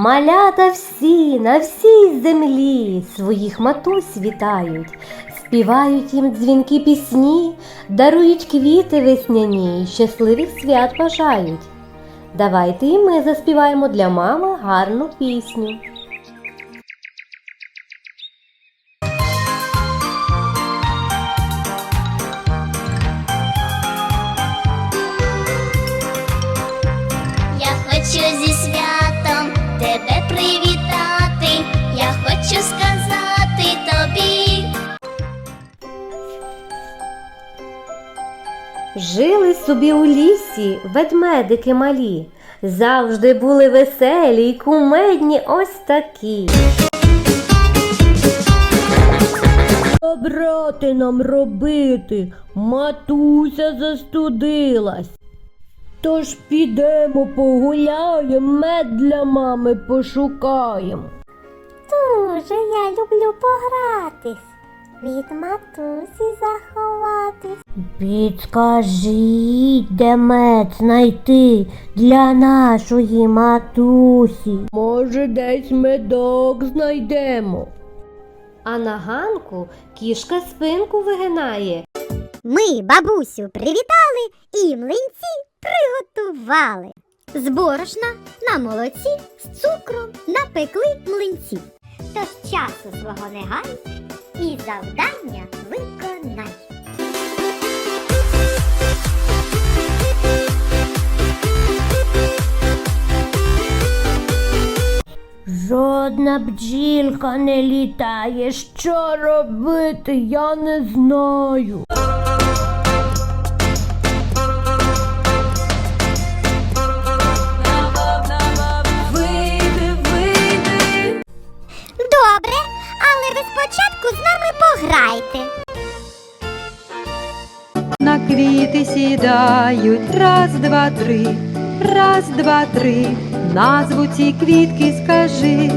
Малята всі на всій землі своїх матусь вітають, співають їм дзвінки пісні, дарують квіти весняні, щасливих свят бажають. Давайте і ми заспіваємо для мами гарну пісню. Я хочу зі святом Жили собі у лісі ведмедики малі, завжди були веселі й кумедні ось такі. Брати нам робити, матуся застудилась. Тож підемо погуляємо, мед для мами пошукаємо. Дуже я люблю погратись. Від матусі заховатись. Підскажіть, де мед знайти для нашої матусі. Може, десь медок знайдемо. А на ганку кішка спинку вигинає. Ми бабусю привітали і млинці приготували. З борошна на молоці з цукром напекли млинці. Тож часу свого не гай і завдання виконай. Жодна бджілка не літає. Що робити, я не знаю. Вийди, вийди. Добре, але ви спочатку з нами пограйте. На квіти сідають раз, два, три, раз, два, три. Назву ці квітки скажи.